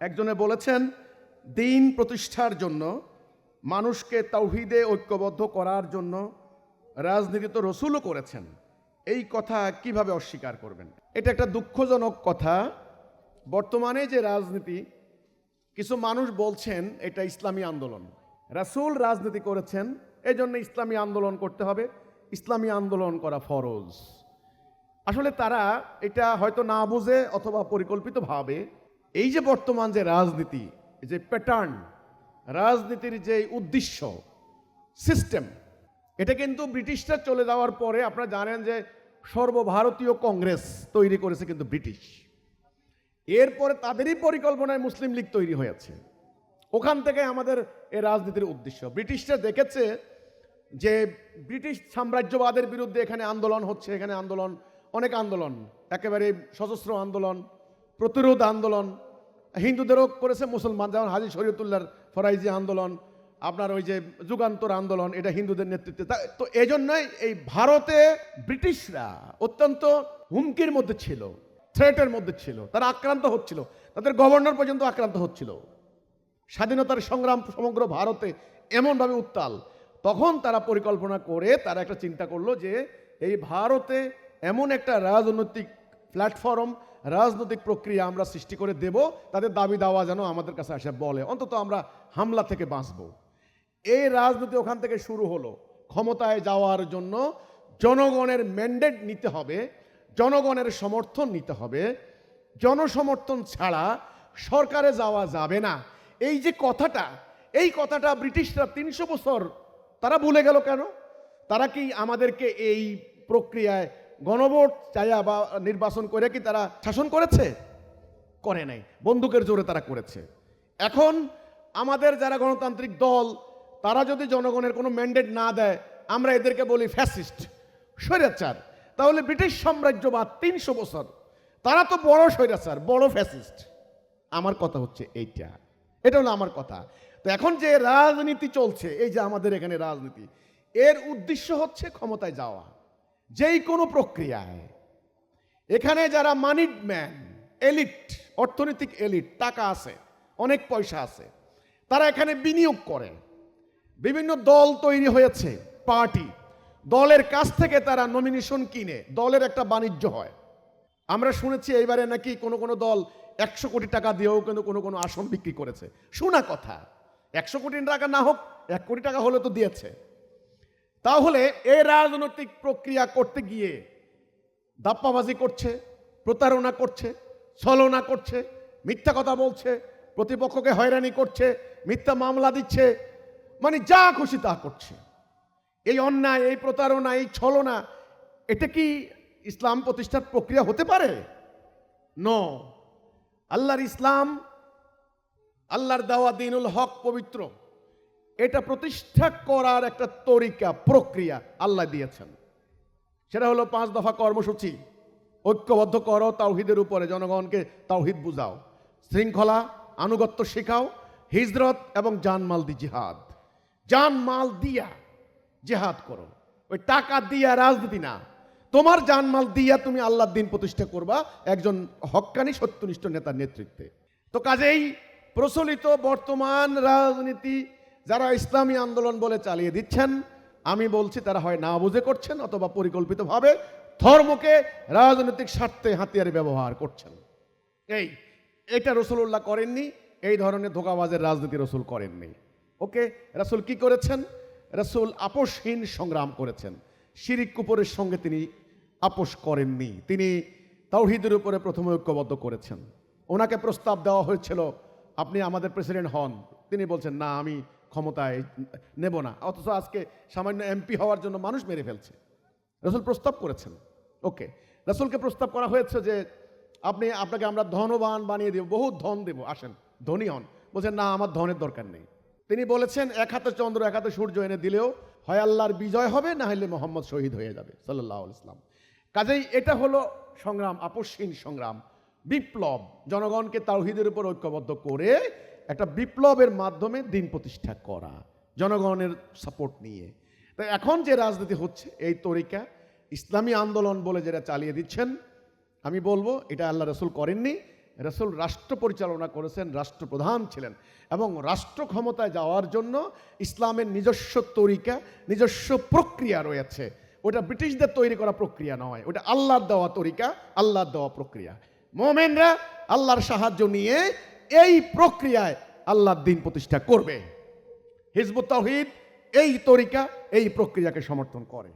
একজনে বলেছেন, দিন প্রতিষ্ঠার জন্য, মানুষকে তৌহিদে ঐক্যবদ্ধ করার জন্য রাজনীতি তো রসুলও করেছেন। এই কথা কীভাবে অস্বীকার করবেন? এটা একটা দুঃখজনক কথা। বর্তমানে যে রাজনীতি, কিছু মানুষ বলছেন, এটা ইসলামী আন্দোলন। রাসূল রাজনীতি করেছেন এই জন্য ইসলামী আন্দোলন করতে হবে। ইসলামী আন্দোলন করা ফরজ। আসলে তারা এটা হয়তো না বুঝে অথবা পরিকল্পিতভাবে এই যে বর্তমান যে রাজনীতি যে প্যাটার্ন রাজনীতির যে উদ্দেশ্য সিস্টেম এটা কিন্তু ব্রিটিশরা চলে যাওয়ার পরে আপনারা জানেন যে সর্বভারতীয় কংগ্রেস তৈরি করেছে কিন্তু ব্রিটিশ। এরপরে তাদেরই পরিকল্পনায় মুসলিম লীগ তৈরি হয়েছে। ওখান থেকে আমাদের এই রাজনীতির উদ্দেশ্য। ব্রিটিশরা দেখেছে যে ব্রিটিশ সাম্রাজ্যবাদের বিরুদ্ধে এখানে আন্দোলন হচ্ছে, এখানে আন্দোলন, অনেক আন্দোলন, একেবারে সশস্ত্র আন্দোলন প্রতিরোধ আন্দোলন। হিন্দুদেরও করেছে মুসলমান, যেমন হাজি শরীয়তুল্লাহর ফরাইজি আন্দোলন, আপনার ওই যে যুগান্তর আন্দোলন, এটা হিন্দুদের নেতৃত্বে। তো এই জন্যই এই ভারতে ব্রিটিশরা অত্যন্ত হুমকির মধ্যে ছিল থ্রেটের মধ্যে ছিল, তারা আক্রান্ত হচ্ছিল, তাদের গভর্নর পর্যন্ত আক্রান্ত হচ্ছিল। স্বাধীনতার সংগ্রাম সমগ্র ভারতে এমনভাবে উত্তাল। তখন তারা পরিকল্পনা করে, তারা একটা চিন্তা করল যে, এই ভারতে এমন একটা রাজনৈতিক প্ল্যাটফর্ম রাজনৈতিক প্রক্রিয়া আমরা সৃষ্টি করে দেব, তাদের দাবি দাওয়া যেন আমাদের কাছে আসে বলে। অন্তত আমরা হামলা থেকে বাঁচব। এই রাজনীতি ওখান থেকে শুরু হলো। ক্ষমতায় যাওয়ার জন্য জনগণের ম্যান্ডেট নিতে হবে, জনগণের সমর্থন নিতে হবে। জনসমর্থন ছাড়া সরকারে যাওয়া যাবে না। এই যে কথাটা, এই কথাটা ব্রিটিশরা তিনশো বছর, তারা ভুলে গেল কেন? তারা কি আমাদেরকে এই প্রক্রিয়ায় গণভোট চাইয়া বা নির্বাচন করে কি তারা শাসন করেছে? করে নাই। বন্দুকের জোরে তারা করেছে। এখন আমাদের যারা গণতান্ত্রিক দল, তারা যদি জনগণের কোনো ম্যান্ডেট না দেয়, আমরা এদেরকে বলি ফ্যাসিস্ট স্বৈরাচার। তাহলে ব্রিটিশ সাম্রাজ্য সাম্রাজ্যবাদ তিনশো বছর, তারা তো বড় স্বৈরাচার, বড় ফ্যাসিস্ট আমার কথা হচ্ছে এইটা। এটা হলো আমার কথা। তো এখন যে রাজনীতি চলছে, এই যে আমাদের এখানে রাজনীতি, এর উদ্দেশ্য হচ্ছে ক্ষমতায় যাওয়া। যেই কোনো প্রক্রিয়ায়। এখানে যারা মানিড ম্যান এলিট অর্থনৈতিক এলিট টাকা আছে, অনেক পয়সা আছে, তারা এখানে বিনিয়োগ করে। বিভিন্ন দল তৈরি হয়েছে, পার্টি। দলের কাছ থেকে তারা নমিনেশন কিনে, দলের একটা বাণিজ্য হয়। আমরা শুনেছি এইবারে নাকি কোনো কোনো দল একশো কোটি টাকা দিয়েও কিন্তু কোনো কোনো আসন বিক্রি করেছে। শোনা কথা, একশো কোটি টাকা না হোক, এক কোটি টাকা হলে তো দিয়েছে। তাহলে এই রাজনৈতিক প্রক্রিয়া করতে গিয়ে দাপ্পাবাজি করছে, প্রতারণা করছে, ছলনা করছে, মিথ্যা কথা বলছে, প্রতিপক্ষকে হয়রানি করছে, মিথ্যা মামলা দিচ্ছে মানে যা খুশি তা করছে। এই অন্যায়, এই প্রতারণা, এই ছলনা, এটা কি ইসলাম প্রতিষ্ঠার প্রক্রিয়া হতে পারে? ন আল্লাহর ইসলাম, আল্লাহর দেওয়া দিনুল হক পবিত্র। এটা প্রতিষ্ঠা করার একটা তরিকা, প্রক্রিয়া আল্লাহ দিয়েছেন। সেটা হলো পাঁচ দফা কর্মসূচি। ঐক্যবদ্ধ করো তাওহিদের উপরে, জনগণকে তাওহিদ বুঝাও। শৃঙ্খলা, আনুগত্য শেখাও, হিজরত এবং জানমাল দি জিহাদ। জানমাল দিয়া জেহাদ করো। ওই টাকা দিয়া রাজনীতি না। তোমার জানমাল দিয়া তুমি আল্লাহর দিন প্রতিষ্ঠা করবা একজন হক্কানি সত্যনিষ্ঠ নেতার নেতৃত্বে। তো কাজেই প্রচলিত বর্তমান রাজনীতি যারা ইসলামী আন্দোলন বলে চালিয়ে দিচ্ছেন, আমি বলছি তারা হয় না বুঝে করছেন অথবা পরিকল্পিতভাবে ধর্মকে রাজনৈতিক স্বার্থে হাতিয়ারে ব্যবহার করছেন। এই, এটা রসুল্লাহ করেননি, এই ধরনের ধোকাবাজের রাজনীতি রসুল করেননি। ওকে, রাসূল কি করেছেন? রাসূল আপোষহীন সংগ্রাম করেছেন। শিরিক কুপুরের সঙ্গে তিনি আপোষ করেননি। তিনি তাওহিদের উপরে প্রথমে ঐক্যবদ্ধ করেছেন। ওনাকে প্রস্তাব দেওয়া হয়েছিল, আপনি আমাদের প্রেসিডেন্ট হন। তিনি বলছেন, না, আমি ক্ষমতায় নেব না। অথচ আজকে সামান্য এমপি হওয়ার জন্য মানুষ মেরে ফেলছে। রসুল প্রস্তাব করেছেন। ওকে, রসুলকে প্রস্তাব করা হয়েছে যে আপনি, আপনাকে আমরা ধনবান বানিয়ে দেব বহু ধন দেব, আসেন, ধনী হন। বলছেন, না, আমার ধনের দরকার নেই। তিনি বলেছেন, এক হাতে চন্দ্র, এক হাতে সূর্য এনে দিলেও হয় আল্লাহর বিজয় হবে, না হলে মোহাম্মদ শহীদ হয়ে যাবে। সাল্লাহ ইসলাম কাজেই এটা হলো সংগ্রাম আপসহীন সংগ্রাম, বিপ্লব। জনগণকে তাওহিদের উপর ঐক্যবদ্ধ করে একটা বিপ্লবের মাধ্যমে দিন প্রতিষ্ঠা করা, জনগণের সাপোর্ট নিয়ে। তো এখন যে রাজনীতি হচ্ছে, এই তরিকা ইসলামী আন্দোলন বলে যেটা চালিয়ে দিচ্ছেন, আমি বলব এটা আল্লাহ রসুল করেননি। রসুল রাষ্ট্র পরিচালনা করেছেন, রাষ্ট্রপ্রধান ছিলেন এবং রাষ্ট্র ক্ষমতায় যাওয়ার জন্য ইসলামের নিজস্ব তরিকা, নিজস্ব প্রক্রিয়া রয়েছে। ওটা ব্রিটিশদের তৈরি করা প্রক্রিয়া নয়, ওটা আল্লাহর দেওয়া তরিকা, আল্লাহর দেওয়া প্রক্রিয়া। মোমেনরা আল্লাহর সাহায্য নিয়ে এই প্রক্রিয়ায় আল্লাহ দিন প্রতিষ্ঠা করবে। হিজবুত তহিদ এই তরিকা এই প্রক্রিয়াকে সমর্থন করে।